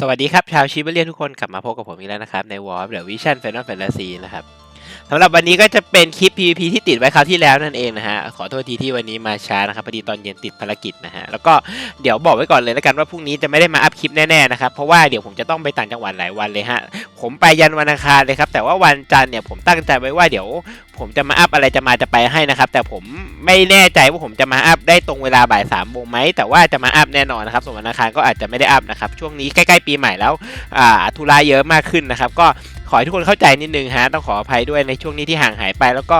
สวัสดีครับ ชาวชิบเลียนทุกคนกลับมาพบกับผมอีกแล้วนะครับ ในวอร์เดอะวิชั่นแฟนตาแฟนตาซีนะครับ สำหรับวันนี้ก็จะเป็นคลิป PVP ที่ติดไว้คราวที่แล้วนั่นเองนะฮะ ขอโทษทีที่วันนี้มาช้านะครับพอดีตอนเย็นติดภารกิจนะฮะ แล้วก็เดี๋ยวบอกไว้ก่อนเลยแล้วกันว่าพรุ่งนี้จะไม่ได้มาอัพคลิปแน่ๆนะครับ เพราะว่าเดี๋ยวผมจะต้องไปต่างจังหวัดหลายวันเลยฮะ ผมไปยันวันอังคารเลยครับ แต่ว่าวันจันทร์เนี่ยผมตั้งใจไว้ว่าเดี๋ยว ผมจะมาอัพอะไรจะมาจะไปให้นะครับ แต่ผมไม่แน่ใจว่าผมจะมาอัพได้ตรงเวลาบ่ายสามโมงไหม แต่ว่าจะมาอัพแน่นอนนะครับ ส่วนวันอังคารก็อาจจะไม่ได้อัพนะครับ ช่วงนี้ใกล้ๆปีใหม่แล้ว อ่าธุระเยอะมากขึ้นนะครับ ก็ ขอให้ทุกคนเข้าใจนิดนึงฮะต้องขออภัยด้วยในช่วงนี้ที่ห่างหายไป แล้วก็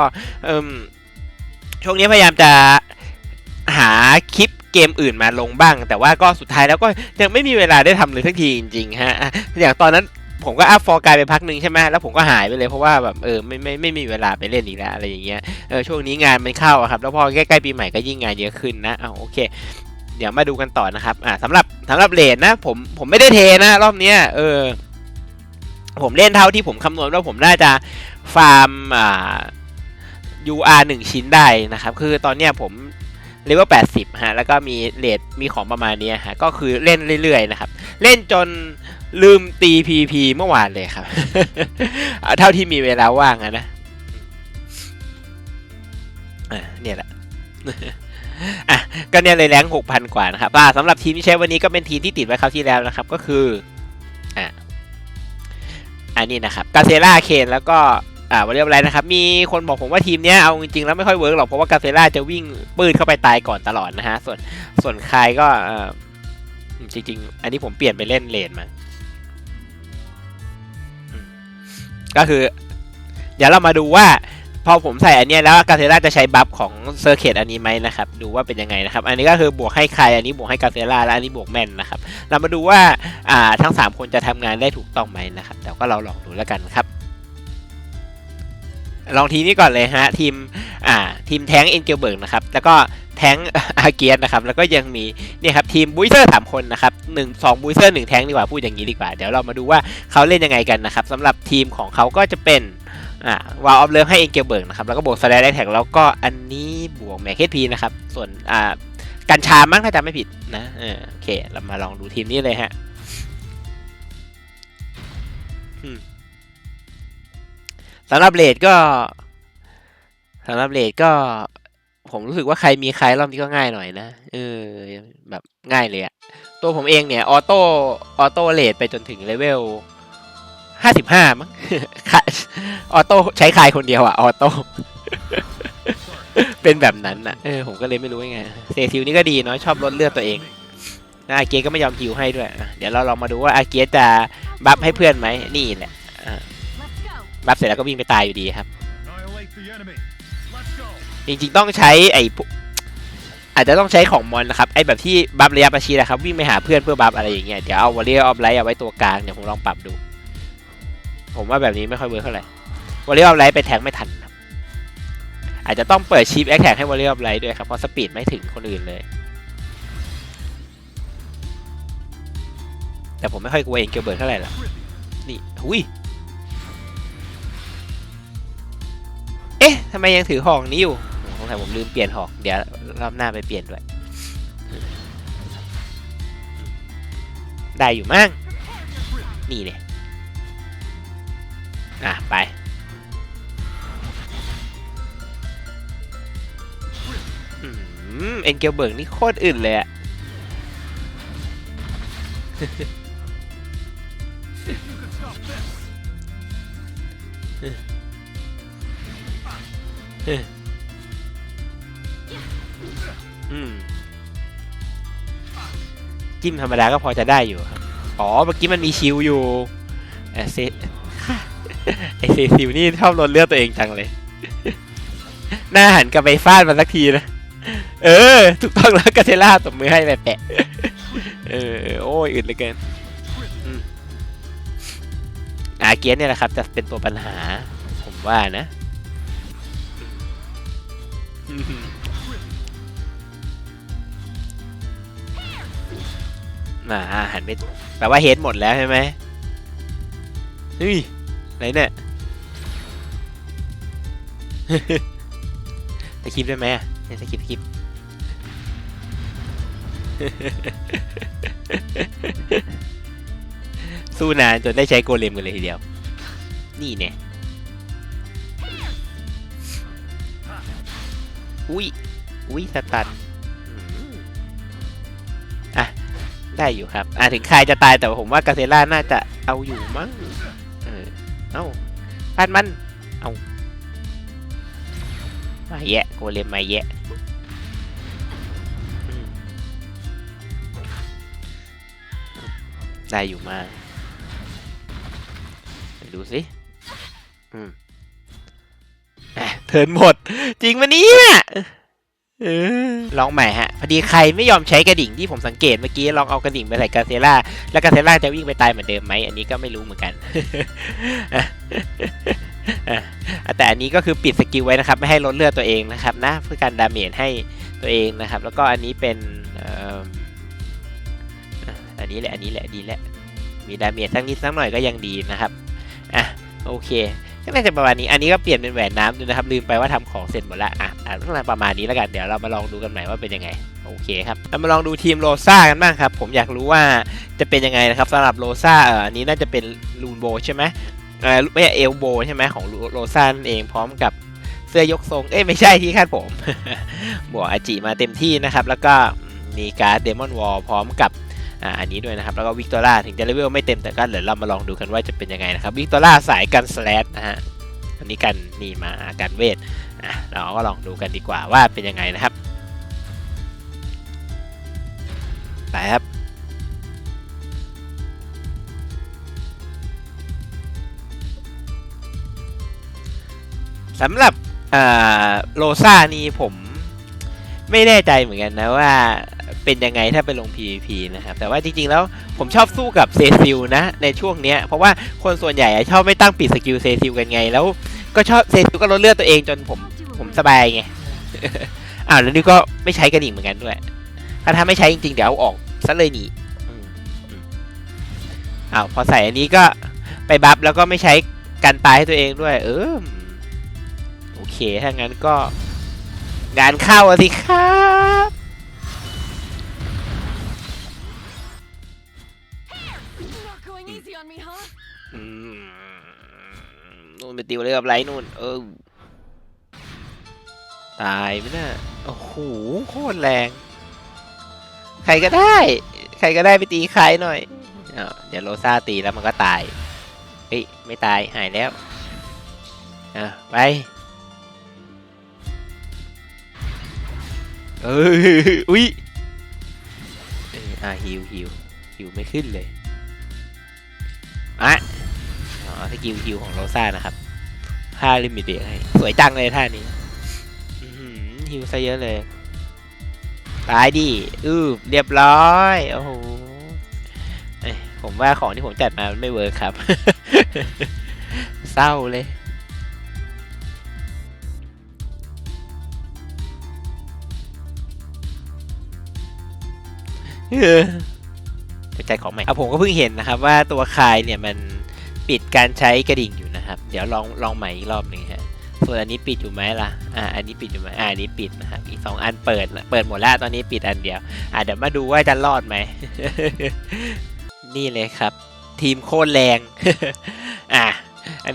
ช่วงนี้พยายามจะหาคลิปเกมอื่นมาลงบ้าง แต่ว่าก็สุดท้ายแล้วก็ยังไม่มีเวลาได้ทำเลยสักทีจริงๆฮะอย่างตอนนั้นผมก็อัพฟอร์กายไปพักหนึ่งใช่ไหมแล้วผมก็หายไปเลยเพราะว่าแบบเออไม่ไม่ไม่มีเวลาไปเล่นอีกแล้วอะไรอย่างเงี้ยเออช่วงนี้งานมันเข้าครับ แล้วพอใกล้ๆปีใหม่ก็ยิ่งงานเยอะขึ้นนะอ้าวโอเค เดี๋ยวมาดูกันต่อนะครับอ่าสำหรับสำหรับเลนนะ ผมผมไม่ได้เทนะ รอบเนี้ยเออ ผมเล่นเท่าที่ผมคำนวณว่าผมน่าจะฟาร์มอ่า UR หนึ่งชิ้นได้นะครับ คือตอนเนี้ยผมเลเวล80 ฮะ แล้วก็มีเลทมีของประมาณเนี้ยฮะ ก็คือเล่นเรื่อยๆนะครับ เล่นจนลืมตี PP เมื่อวานเลยครับ เท่าที่มีเวลาว่างนะ เนี่ยแหละอะก็เนี่ยเลยแรงหกพันกว่านะครับสำหรับทีมที่ใช้วันนี้ก็เป็นทีมที่ติดไว้คราวที่แล้วนะครับ ก็คืออะ อันนี้นะครับกาเซล่าเคนแล้วก็อ่าเรียบร้อยนะครับ มีคนบอกผมว่าทีมเนี้ยเอาจริงๆแล้วไม่ค่อยเวิร์กหรอกเพราะว่ากาเซล่าจะวิ่งปืนเข้าไปตายก่อนตลอดนะฮะ ส่วนส่วนใครก็อ่อจริง ๆ อันนี้ผมเปลี่ยนไปเล่นเลนมา ก็คือ เดี๋ยวเรามาดูว่า พอผมใส่อันนี้แล้วกาเซล่าจะใช้บัฟของเซอร์เคตอันนี้ไหมนะครับ ดูว่าเป็นยังไงนะครับ อันนี้ก็คือบวกให้ใคร อันนี้บวกให้กาเซล่าและอันนี้บวกแมนนะครับ เรามาดูว่าอ่าทั้ง 3 คนจะทำงานได้ถูกต้องไหมนะครับแต่ก็เราลองดูแล้วกันครับ ลองทีนี้ก่อนเลยฮะทีมอ่าทีมแท้งเอ็นเกลเบิร์กนะครับแล้วก็แท้งอาเกียนนะครับแล้วก็ยังมีเนี่ยครับทีมบุยเซอร์สามคนนะครับหนึ่งสองบุยเซอร์หนึ่งแท้งดีกว่าพูดอย่างนี้ดีกว่า เดี๋ยวเรามาดูว่าเขาเล่นยังไงกันนะครับสำหรับทีมของเขาก็จะเป็น อ่าวาลออฟเลิฟให้เอเกลเบิร์กนะครับ แล้วก็บวกสแลดแท็กแล้วก็อันนี้บวกแมคเคพีนะครับ ส่วนอ่ากัญชามั้งถ้าจำไม่ผิดนะเออโอเค เรามาลองดูทีมนี้เลยฮะสำหรับเลดก็สำหรับเลดก็ ผมรู้สึกว่าใครมีใครรอบนี้ก็ง่ายหน่อยนะเออแบบง่ายเลยอะตัวผมเองเนี่ย ออโต้ออโต้เลดไปจนถึงเลเวล ห้าสิบห้ามั้งออโต้ใช้คายคนเดียวอะออโต้เป็นแบบนั้นอะเออผมก็เลยไม่รู้ยังไงเซทิวนี่ก็ดีเนาะชอบลดเลือดตัวเองนะอาเกียก็ไม่ยอมฮิวให้ด้วย เดี๋ยวเราลองมาดูว่าอาเกียจะบัฟให้เพื่อนไหมนี่แหละบัฟเสร็จแล้วก็วิ่งไปตายอยู่ดีครับ จริงๆต้องใช้ไอ้อาจจะต้องใช้ของมอนนะครับไอ้แบบที่บัฟระยะประชิดนะครับวิ่งไปหาเพื่อนเพื่อบัฟอะไรอย่างเงี้ยเดี๋ยวเอาวอลเลย์ออฟไลท์เอาไว้ตัวกลางเดี๋ยวผมลองปรับดู ผมว่าแบบนี้ไม่ค่อยเวิร์คเท่าไหร่วอลเลย์ออฟไลท์ไปแทงไม่ทันครับอาจจะต้องเปิดชีพแอคแท็กให้วอลเลย์ออฟไลท์ด้วยครับ เพราะสปีดไม่ถึงคนอื่นเลย แต่ผมไม่ค่อยกลัวเองเกลเบิร์ดเท่าไหร่หรอกนี่หุยเอ๊ะทำไมยังถือหอกนี้อยู่สงสัยผมลืมเปลี่ยนหอก เดี๋ยวรอบหน้าไปเปลี่ยนด้วย ได้อยู่มั้งนี่เนี่ย อะ ไป เอ็นเกลเบิร์กนี่โคตรอื่นเลยอะ You can stop this. อืมจิ้มธรรมดาก็พอจะได้อยู่ครับ อ๋อ เมื่อกี้มันมีชิวอยู่เออเซ ไอเซซิวนี่ชอบลดเลือดตัวเองจังเลย หน้าหันกลับไปฟาดมันสักทีนะ เออ ถูกต้องแล้วกาเทล่าตบมือให้แปะเออ โอ้ยอึดเหลือเกินอาเกียนเนี่ยแหละครับ จะเป็นตัวปัญหา ผมว่านะอ่าหันไปแปลว่าเฮดหมดแล้วใช่ไหมเฮ้ย ไหนเนี่ยจะคลิปได้ไหมอะเนี่ยจะคลิปคลิปสู้นานจนได้ใช้โกเลมกันเลยทีเดียว นี่เนี่ย อุ้ย อุ้ยสตันอะ ได้อยู่ครับ อะ ถึงใครจะตายแต่ผมว่ากาเซล่าน่าจะเอาอยู่มั้ง เออเอ้าพันมัน เอามาแยะโกเลมมาแยะอืมได้อยู่มากไปดูสิอืมอะเทิร์นหมด จริงมะเนี่ยเออ ลองใหม่ฮะ พอดีใครไม่ยอมใช้กระดิ่งที่ผมสังเกตเมื่อกี้ลองเอากระดิ่งไปใส่กาเซล่าแล้วกาเซล่าจะวิ่งไปตายเหมือนเดิมไหมอันนี้ก็ไม่รู้เหมือนกันอะแต่อันนี้ก็คือปิดสกิลไว้นะครับ ไม่ให้ลดเลือดตัวเองนะครับนะเพื่อการดาเมจให้ตัวเองนะครับ แล้วก็อันนี้เป็นอันนี้แหละอันนี้แหละดีแหละมีดาเมจสักนิดสักหน่อยก็ยังดีนะครับอะโอเค ก็น่าจะประมาณนี้ อันนี้ก็เปลี่ยนเป็นแหวนน้ำดูนะครับ ลืมไปว่าทำของเสร็จหมดละอะอะต้องประมาณนี้แล้วกัน เดี๋ยวเรามาลองดูกันใหม่ว่าเป็นยังไง โอเคครับ เรามาลองดูทีมโรซ่ากันบ้างครับ ผมอยากรู้ว่าจะเป็นยังไงนะครับสำหรับโรซ่าเอ่ออันนี้น่าจะเป็นลูนโบใช่ไหมเออไม่ใช่เอลโบใช่ไหมของโรซ่านั่นเองพร้อมกับเสื้อยกทรง เอ้ยไม่ใช่ที่คาดผม บวกอาจิมาเต็มที่นะครับ แล้วก็มีการ์ดเดมอนวอลพร้อมกับ อ่าอันนี้ด้วยนะครับ แล้วก็วิกตอร่าถึงจะเลเวลไม่เต็มแต่ก็เดี๋ยวเรามาลองดูกันว่าจะเป็นยังไงนะครับวิกตอร่าสายกันสแลดนะฮะอันนี้กันนี่มากันเวทอะเราก็ลองดูกันดีกว่าว่าเป็นยังไงนะครับไปครับสำหรับโลซ่านี่ผมไม่แน่ใจเหมือนกันนะว่า เป็นยังไงถ้าไปลง PVP นะครับ แต่ว่าจริงๆ แล้วผมชอบสู้กับเซซิลนะ ในช่วงเนี้ย เพราะว่าคนส่วนใหญ่ชอบไม่ตั้งปิดสกิลเซซิลกันไง แล้วก็ชอบเซซิลก็ลดเลือดตัวเองจนผมผมสบายไง อ้าวแล้วนี่ก็ไม่ใช้กระดิ่งเหมือนกันด้วย ถ้าถ้าไม่ใช้จริงๆ เดี๋ยวเอาออกซะเลยหนีอ้าวพอใส่อันนี้ก็ไปบัฟแล้วก็ไม่ใช้กันตายให้ตัวเองด้วย เออโอเคถ้างั้นก็งานเข้าสิครับ นู่นไปติวเลยกับไรนู่น เออ ตายไหมน่ะโอ้โหโคตรแรง ใครก็ได้ ใครก็ได้ไปตีใครหน่อยเดี๋ยวโรซาตีแล้วมันก็ตายเฮ้ยไม่ตายหายแล้วอะไปเอออุ้ยอะฮิวฮิวฮิวไม่ขึ้นเลยอะ สกิลฮิวของโรซ่านะครับท่าลิมิตเดียให้ สวยจังเลยท่านี้ฮิวซะเยอะเลย ตายดิ อือเรียบร้อย โอ้โหผมว่าของที่ผมจัดมามันไม่เวิร์คครับ เศร้าเลยเออเป็นใจของใหม่เอาผมก็เพิ่งเห็นนะครับว่าตัวคายเนี่ยมัน ปิดการใช้กระดิ่งอยู่นะครับ เดี๋ยวลองลองใหม่อีกรอบหนึ่งฮะส่วนอันนี้ปิดอยู่ไหมล่ะ อ่า อันนี้ปิดอยู่ไหมอ่าอันนี้ปิดนะครับ อีกสองอันเปิด เปิดหมดแล้ว ตอนนี้ปิดอันเดียว อ่าเดี๋ยวมาดูว่าจะรอดไหม นี่เลยครับ ทีมโคตรแรง อะ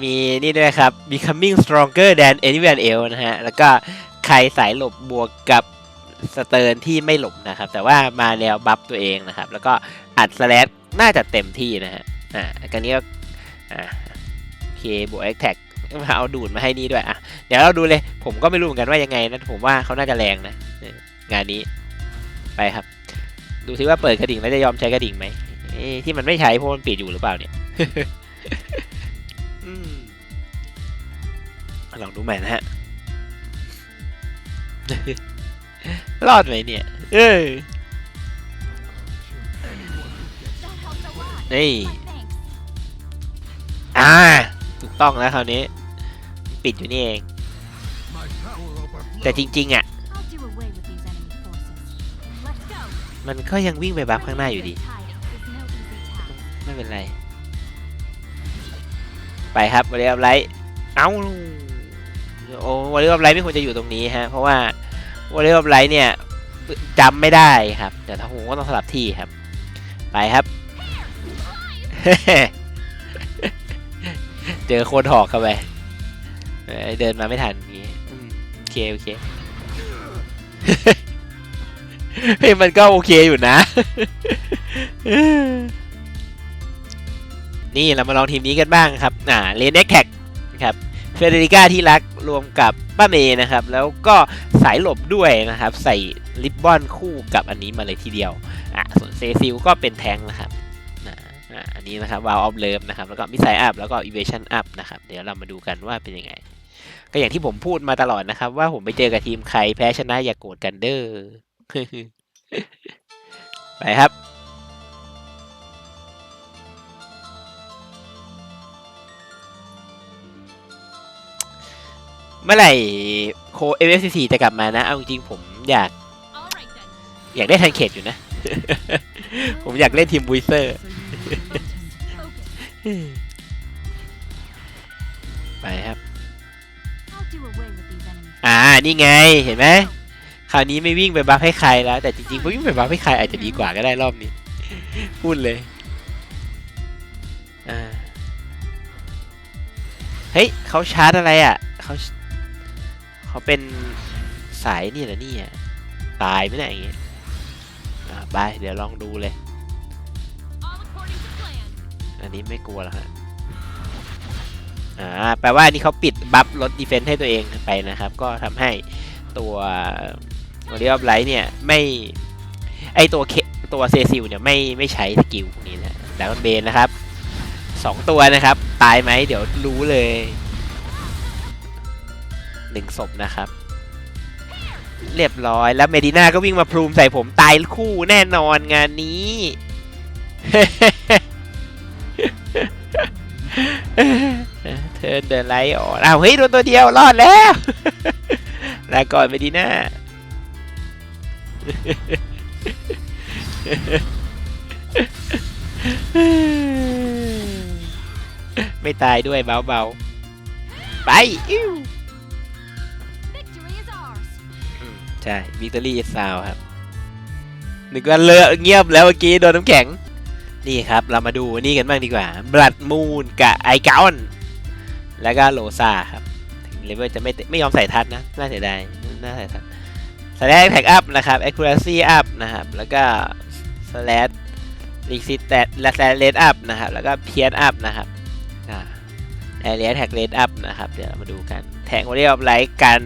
มีนี่ด้วยครับ becoming stronger than anyone else นะฮะ แล้วก็ใครสายหลบบวกกับสเติร์นที่ไม่หลบนะครับ แต่ว่ามาแนวบัฟตัวเองนะครับ แล้วก็อัดสแลชน่าจะเต็มที่นะฮะ อะกันนี้ก็ อะโอเคบวกแอคแท็กมาเอาดูดมาให้นี่ด้วยอะเดี๋ยวเราดูเลย ผมก็ไม่รู้เหมือนกันว่ายังไงนะผมว่าเขาน่าจะแรงนะงานนี้ไปครับ ดูซิว่าเปิดกระดิ่งแล้วจะยอมใช้กระดิ่งไหมที่มันไม่ใช้เพราะมันปิดอยู่หรือเปล่าเนี่ยลองดูใหม่นะฮะรอดไหมเนี่ย เออ That helped a lot. นี่ อ่าถูกต้องแล้วคราวนี้ ปิดอยู่นี่เอง แต่จริงๆอะ มันก็ยังวิ่งไปบัฟข้างหน้าอยู่ดี ไม่เป็นไร ไปครับวอลเลย์บอลไลท์เอ้าโอ้วอลเลย์บอลไลท์ไม่ควรจะอยู่ตรงนี้ฮะ เพราะว่าวอลเลย์บอลไลท์เนี่ยจำไม่ได้ครับเดี๋ยวถ้าผมก็ต้องสลับที่ครับ ไปครับ เจอโคนหอกเข้าไปเดินมาไม่ทันอย่างงี้โอเคโอเคเฮ้ยมันก็โอเคอยู่นะ นี่เรามาลองทีมนี้กันบ้างครับ อ่าเลนเน็กแท็กครับเฟเดริก้าที่รักรวมกับป้าเมย์นะครับ แล้วก็สายหลบด้วยนะครับ ใส่ลิบบอนคู่กับอันนี้มาเลยทีเดียว อะส่วนเซซิลก็เป็นแทงนะครับ อ่าอ่าอันนี้นะครับวาลออฟเลิฟนะครับ แล้วก็มิสไซอัพแล้วก็อีเวชั่นอัพนะครับ เดี๋ยวเรามาดูกันว่าเป็นยังไง ก็อย่างที่ผมพูดมาตลอดนะครับ ว่าผมไปเจอกับทีมใครแพ้ชนะอย่ากโกรธกันเด้อ ไปครับเมื่อไหร่โคเอฟซีจะกลับมานะ เอาจริงๆผมอยาก All right then. อยากได้ทันเขตอยู่นะ ผมอยากเล่นทีมบุยเซอร์ Focus. ไปครับ อ่า นี่ไง เห็นไหม คราวนี้ไม่วิ่งไปบัฟให้ใครแล้ว แต่จริงๆพอวิ่งไปบัฟให้ใครอาจจะดีกว่าก็ได้รอบนี้ พูดเลย อ่า เฮ้ย เขาชาร์จอะไรอะ เขาเขาเป็นสายนี่เหรอเนี่ย ตายไมเนี่ยอย่างเงี้ยอ่าไปเดี๋ยวลองดูเลย อันนี้ไม่กลัวแล้วฮะอ่าแปลว่าอันนี้เขาปิดบัฟลดดีเฟนต์ให้ตัวเองไปนะครับ ก็ทำให้ตัวเรียบไลท์เนี่ยไม่ไอตัวเคตัวเซซิลเนี่ยไม่ไม่ใช้สกิลพวกนี้นะดาวน์เบนนะครับสองตัวนะครับ ตายไหมเดี๋ยวรู้เลยหนึ่งศพนะครับ เรียบร้อยแล้วเมดิน่าก็วิ่งมาพรูมใส่ผมตายคู่แน่นอนงานนี้ เธอเดินไล่ออกอ้าวเฮ้ยโดนตัวเดียวรอดแล้วลาก่อนไปดีน่าไม่ตายด้วยเบาๆ ไปอิ้ว Victory is ours. อืมใช่ วิกตอรี่ซาวครับ นึกว่าเลอะเงียบแล้วเมื่อกี้โดนน้ำแข็ง นี่ครับ เรามาดูนี่กันบ้างดีกว่าบลัดมูนกับไอเกอนแล้วก็โลซาครับถึงเลเวลจะไม่ไม่ยอมใส่ทัดนะ น่าเสียดายน่าใส่ทัดสแลชแพ็กอัพนะครับ accuracy up นะครับ แล้วก็สแลช resistance และสแลช rate up นะครับ แล้วก็เพียนอัพนะครับอ่า area tag rate up นะครับ เดี๋ยวเรามาดูกัน แทงวอลเลย์ออฟไลท์กัน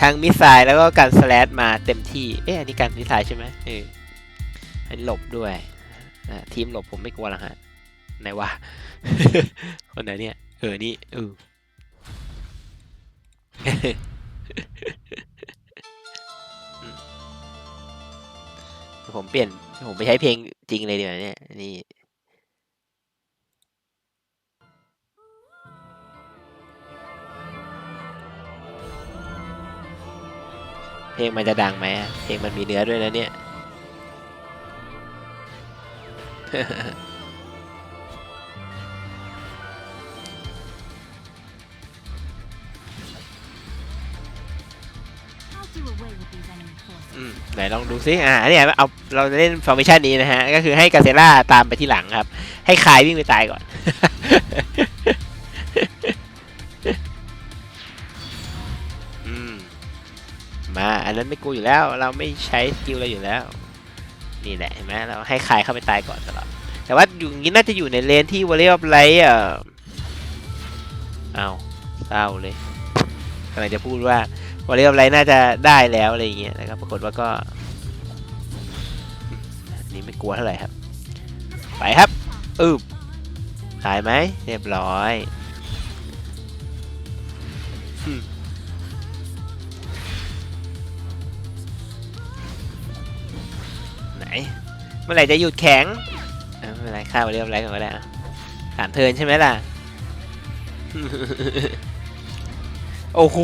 ทั้งมิสไซล์แล้วก็การสแลชมาเต็มที่ เอ๊ะอันนี้การมิสไซล์ใช่ไหมเอออันนี้หลบด้วย ทีมหลบผมไม่กลัวหรอกฮะไหนวะคนไหนเนี่ย เออ นี่เอออืมผมเปลี่ยน ผมไปใช้เพลงจริงเลยดีกว่าเนี่ย นี่เพลงมันจะดังไหมเพลงมันมีเนื้อด้วยนะเนี่ย ไหนลองดูซิ อ่า เนี่ยเอาเราจะเล่นฟอร์เมชันนี้นะฮะ ก็คือให้กาเซล่าตามไปที่หลังครับ ให้คายวิ่งไปตายก่อน อืม มา อันนั้นไม่กูอยู่แล้ว เราไม่ใช้สกิลอะไรอยู่แล้ว นี่แหละเห็นไหมเราให้คายเข้าไปตายก่อนตลอดแต่ว่าอยู่างนี้น่าจะอยู่ในเลนที่วอลเลย์ออฟไลท์อะเอาเศร้าเลยกำลังจะพูดว่าวอลเลย์ออฟไลท์น่าจะได้แล้วอะไรอย่างเงี้ยนะครับปรากฏว่าก็นนี่ไม่กลัวเท่าไหร่ครับ ไปครับอึบหายไหมเรียบร้อย มื่อไหร่จะหยุดแข็งเอ้าไม่เป็นไรข้าววอลเลย์ออฟไลท์ก่อนก็ได้อะถามเทินใช่ไหมล่ะ โอ้โห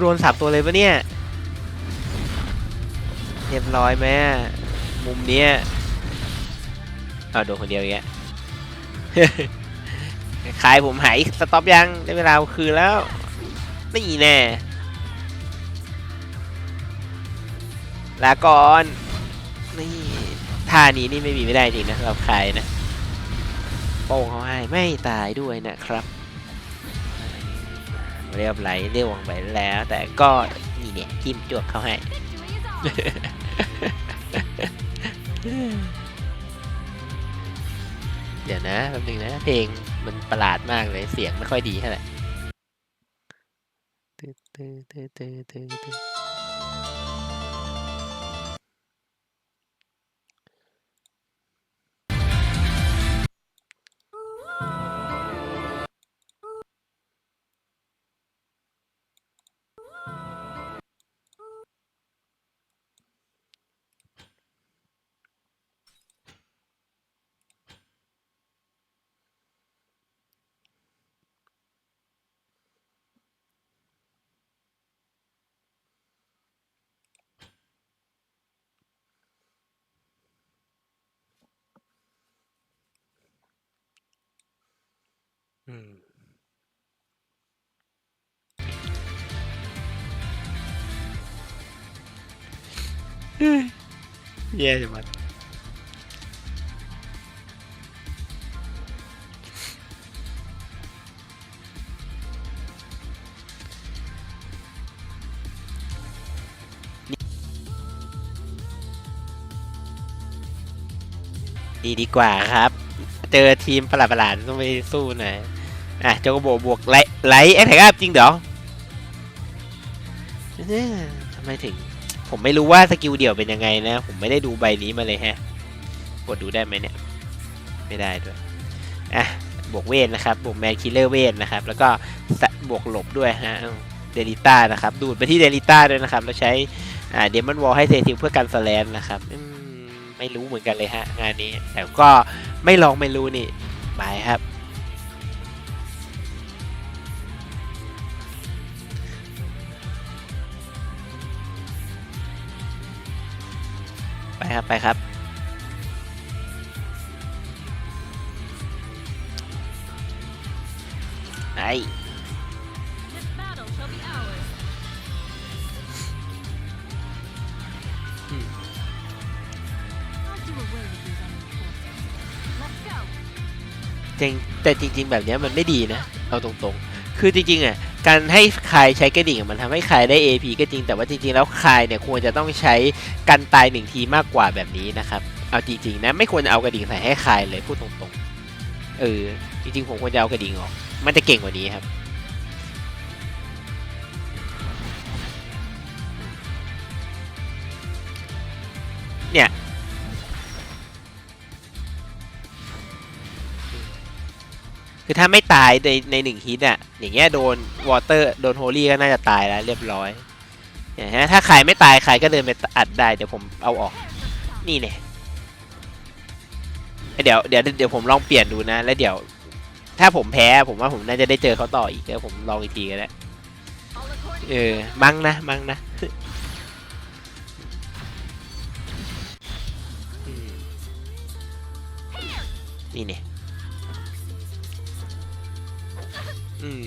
โดนสับตัวเลยปะเนี่ย เรียบร้อยไหมอะมุมเนี้ยอ้าโดนคนเดียวอีกแล้วขายผมหายสต็อปยังได้เวลาเอาคืนแล้วนี่แน่ลาก่อน นี่ ท่านี้นี่ไม่มีไม่ได้จริงนะสำหรับใครนะโป้งเขาให้ไม่ตายด้วยนะครับเรียบไหลเรียวงไปแล้ว แต่ก็นี่เนี่ยจิ้มจวกเขาให้เดี๋ยวนะแป๊บนึงนะ เพลงมันประหลาดมากเลยเสียงไม่ค่อยดีเท่าไหร่ อืมแย่จังมันดีดีกว่าครับ เจอทีมประหลาดๆต้องไปสู้หน่อย อะโจโกโบบวกไลท์ไลท์แอคแท็กอัพจริงเหรอเนี่ยทำไมถึง ผมไม่รู้ว่าสกิลเดี่ยวเป็นยังไงนะ ผมไม่ได้ดูใบนี้มาเลยฮะ กดดูได้ไหมเนี่ย ไม่ได้ด้วย อะ บวกเวทนะครับ บวกแมนคิลเลอร์เวทนะครับ แล้วก็บวกหลบด้วยฮะเดลิต้านะครับ ดูดไปที่เดลิต้าด้วยนะครับ แล้วใช้อ่าเดมอนวอลให้เซทิวเพื่อกันสแลนนะครับ ไม่รู้เหมือนกันเลยฮะ งานนี้ แต่ก็ไม่ลองไม่รู้นี่ไปครับ ครับไปครับ ไอจงแต่จริง ๆ แบบนี้มันไม่ดีนะ เอาตรงๆ คือจริงๆอะ การให้ใครใช้กระดิ่งมันทำให้ใครได้ AP ก็จริงแต่ว่าจริงๆแล้วใครเนี่ยควรจะต้องใช้กันตายหนึ่งทีมากกว่าแบบนี้นะครับเอาจริงๆนะไม่ควรเอากระดิ่งใส่ให้ใครเลยพูดตรงๆเออจริงๆผมควรจะเอากระดิ่งออก มันจะเก่งกว่านี้ครับเนี่ย คือถ้าไม่ตายในในหนึ่งฮิตอะ อย่างเงี้ยโดนวอเตอร์โดนโฮลี่ก็น่าจะตายแล้วเรียบร้อยอย่างเงี้ยถ้าใครไม่ตายใครก็เดินไปอัดได้เดี๋ยวผมเอาออก นี่เนี่ยเดี๋ยวเดี๋ยวเดี๋ยวผมลองเปลี่ยนดูนะ แล้วเดี๋ยว ถ้าผมแพ้ผมว่าผมน่าจะได้เจอเขาต่ออีกเดี๋ยวผมลองอีกทีก็ได้เออมั้งนะมั้งนะนี่เนี่ย อืม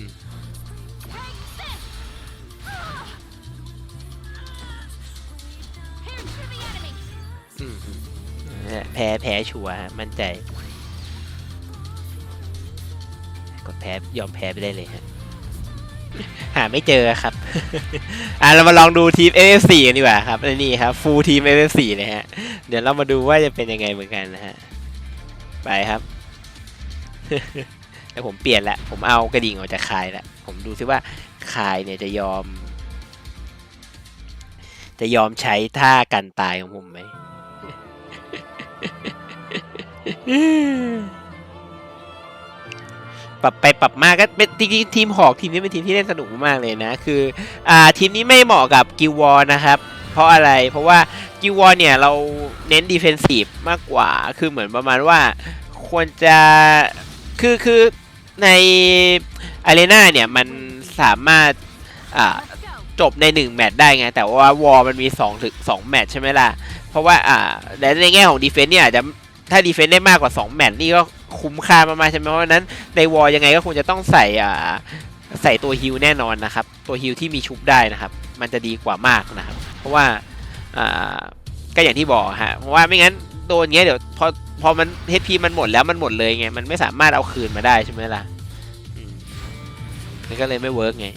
อืมแพ้แพ้ชัวร์มั่นใจ กดแพ้ยอมแพ้ไปได้เลยฮะ หาไม่เจอครับ อะเรามาลองดูทีม AFC กันดีกว่าครับนี่ครับฟูลทีม AFC เลยฮะ เดี๋ยวเรามาดูว่าจะเป็นยังไงเหมือนกันนะฮะ ไปครับ แต่ผมเปลี่ยนละผมเอากระดิ่งออกจากคายละผมดูซิว่าคายเนี่ยจะยอม จะยอมใช้ท่ากันตายของผมไหมปรับไปปรับมาก็เป็นจริงๆทีมหอกทีมนี้เป็นทีมที่เล่นสนุกมากเลยนะ คือ อ่าทีมนี้ไม่เหมาะกับกิววอร์นะครับ เพราะอะไรเพราะว่ากิววอร์เนี่ยเราเน้นดีเฟนซีฟมากกว่า คือเหมือนประมาณว่าควรจะคือคือ ในอารีนาเนี่ยมันสามารถจบใน 1 แมตช์ได้ไง แต่ว่าวอลมันมี2ถึง2แมตช์ใช่ไหมล่ะ เพราะว่าอ่าและในแง่ของดีเฟนต์เนี่ยอาจจะถ้าดีเฟนต์ได้มากกว่า 2 แมตช์นี่ก็คุ้มค่ามากๆใช่ไหมเพราะฉะนั้นในวอลยังไงก็คงจะต้องใส่อ่าใส่ตัวฮิลแน่นอนนะครับ ตัวฮิลที่มีชุบได้นะครับ มันจะดีกว่ามากนะครับ เพราะว่าอ่าก็อย่างที่บอกฮะเพราะว่าไม่งั้นโดนเงี้ยเดี๋ยวพอ พอมัน HP มันหมดแล้วมันหมดเลยไง มันไม่สามารถเอาคืนมาได้ใช่ไหมล่ะมันก็เลยไม่เวิร์กไง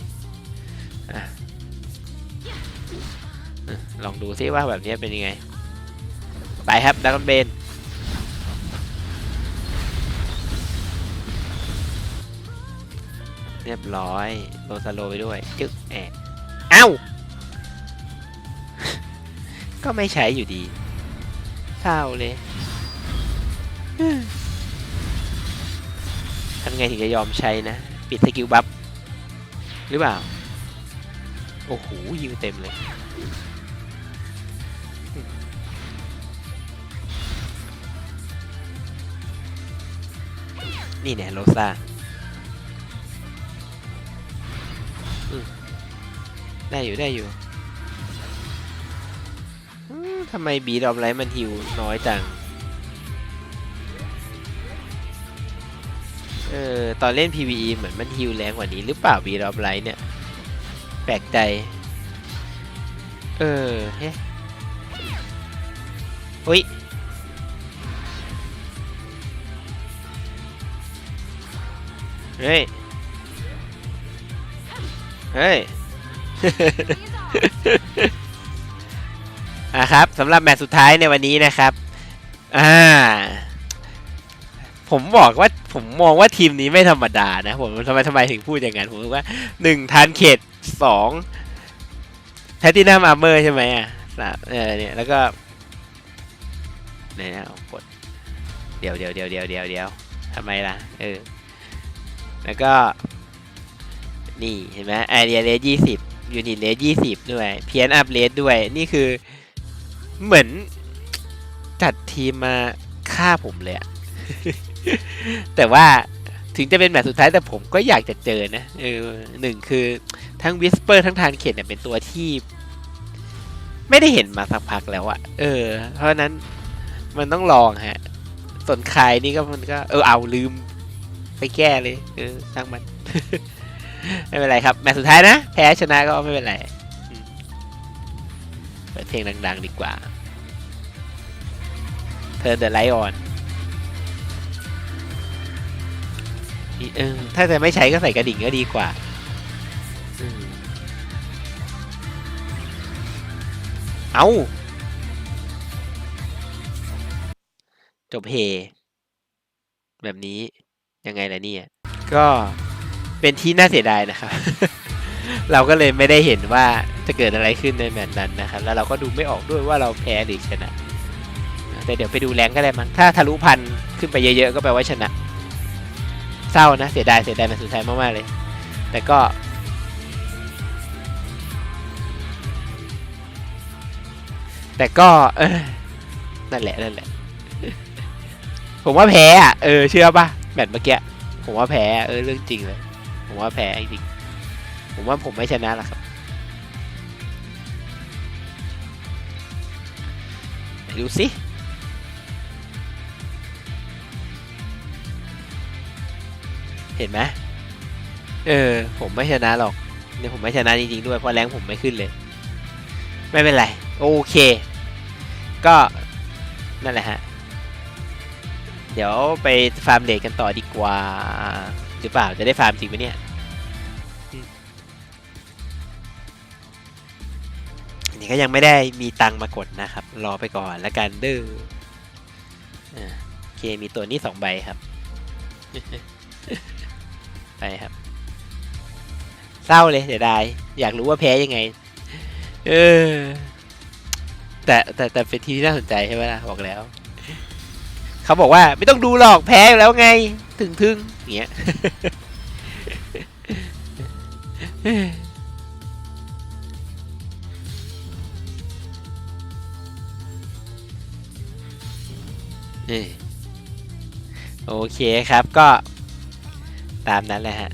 ออลองดูซิว่าแบบนี้เป็นยังไง ไปครับดักอนเบนเรียบร้อยโดนสโลไปด้วย จึ๊กแอะเอ้าก็ไม่ใช้อยู่ดีเศร้าเลย ทำไงถึงจะยอมใช้นะ ปิดสกิลบัฟหรือเปล่า โอ้โหยิงเต็มเลยนี่เนี่ยโรซ่าได้อยู่ได้อยู่ ทำไมบีดอมไลท์มันฮิวน้อยจัง เออตอนเล่น PVE เหมือนมันฮิวแรงกว่านี้หรือเปล่าบีดอมไลท์เนี่ย แปลกใจ เออเฮ้อุ้ยเฮ้ย เฮ้ย อะครับสำหรับแมตช์สุดท้ายในวันนี้นะครับ อ่า ผมบอกว่า ผมมองว่าทีมนี้ไม่ธรรมดานะผมทำไมทำไมถึงพูดอย่างนั้นผมว่าหนึ่งทันเขตสองแพตตินัมอาร์เมอร์ใช่ไหมอะสามเออเนี่ยแล้วก็ไหนนะเอากดเดี๋ยวเดี๋ยวเดี๋ยวเดี๋ยวเดี๋ยวเดี๋ยวทำไมล่ะเออแล้วก็ นี่เห็นไหมไอเรียเลสยี่สิบยูนิตเลสยี่สิบด้วยเพียนอัพเลสด้วยนี่คือเหมือนจัดทีมมาฆ่าผมเลยอะ แต่ว่าถึงจะเป็นแบบสุดท้ายแต่ผมก็อยากจะเจอนะเออหนึ่งคือทั้งวิสเปอร์ทั้งทานเข็ดเนี่ยเป็นตัวที่ ไม่ได้เห็นมาสักพักแล้วอะเออ เพราะนั้นมันต้องลองฮะ ส่วนใครนี่ก็มันก็ เออเอาลืมไปแก้เลยเออช่างมัน ไม่เป็นไรครับ แมตช์สุดท้ายนะ แพ้ชนะก็ไม่เป็นไรเปิดเพลงดัง ๆ ดีกว่า เธอเดอะไลออน เออถ้าจะไม่ใช้ก็ใส่กระดิ่งก็ดีกว่าอืมเอาจบเฮแบบนี้ยังไงล่ะเนี่ยก็เป็นที่น่าเสียดายนะครับ เราก็เลยไม่ได้เห็นว่าจะเกิดอะไรขึ้นในแมตช์นั้นนะครับ แล้วเราก็ดูไม่ออกด้วยว่าเราแพ้หรือชนะ แต่เดี๋ยวไปดูแรงก็ได้มั้งถ้าทะลุพันขึ้นไปเยอะๆก็แปลว่าชนะ เศร้านะ เสียดายเสียดายแมตช์สุดท้ายมากๆเลย แต่ก็ แต่ก็เออนั่นแหละนั่นแหละ ผมว่าแพ้อะเออเชื่อป่ะแมตช์เมื่อกี้ผมว่าแพ้อะเออเรื่องจริงเลย ผมว่าแพ้จริงผมว่าผมไม่ชนะหรอกครับดูสิ เห็นไหมเออ ผมไม่ชนะหรอกเนี่ยผมไม่ชนะจริงๆด้วยเพราะแรงผมไม่ขึ้นเลย ไม่เป็นไร โอเค ก็นั่นแหละฮะ เดี๋ยวไปฟาร์มเลดกันต่อดีกว่า หรือเปล่าจะได้ฟาร์มจริงไหมเนี่ยอืมอันนี้ก็ยังไม่ได้มีตังค์มากดนะครับ รอไปก่อนแล้วกันเด้ออ่าโอเคมีตัวนี้สองใบครับ ไปครับ เศร้าเลยเสียดายอยากรู้ว่าแพ้ยังไง เออ แต่แต่แต่เป็นทีมที่น่าสนใจใช่ไหมล่ะบอกแล้ว เขาบอกว่าไม่ต้องดูหรอกแพ้แล้วไง ถึงทึงอย่างเงี้ยโอเคครับก็ ตามนั้นแหละฮะ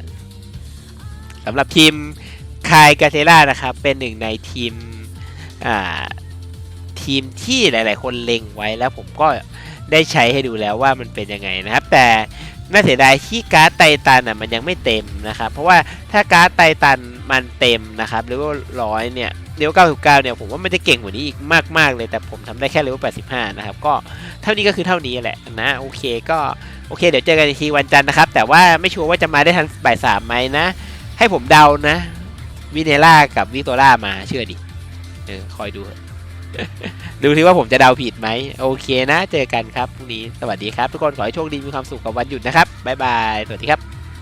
สำหรับทีมคายกาเทล่านะครับ เป็นหนึ่งในทีมอ่าทีมที่หลาย ๆ คนเล็งไว้แล้วผมก็ได้ใช้ให้ดูแล้วว่ามันเป็นยังไงนะครับ แต่น่าเสียดายที่การ์ดไตตันอะมันยังไม่เต็มนะครับ เพราะว่าถ้าการ์ดไตตันมันเต็มนะครับหรือว่าร้อยเนี่ย เลเวล99 เนี่ยผมว่ามันจะเก่งกว่านี้อีกมาก ๆ เลย แต่ผมทำได้แค่เลเวล85 นะครับ ก็เท่านี้ก็คือเท่านี้แหละนะ โอเคก็โอเค เดี๋ยวเจอกันอีกทีวันจันทร์นะครับ แต่ว่าไม่ชัวร์ว่าจะมาได้ทันบ่ายสามไหมนะ ให้ผมเดานะวิเนล่ากับวิโตล่ามาเชื่อดิเออคอยดู ดูที่ว่าผมจะเดาผิดไหมโอเคนะ เจอกันครับพรุ่งนี้สวัสดีครับ ทุกคนขอให้โชคดีมีความสุขกับวันหยุดนะครับบ๊ายบายสวัสดีครับ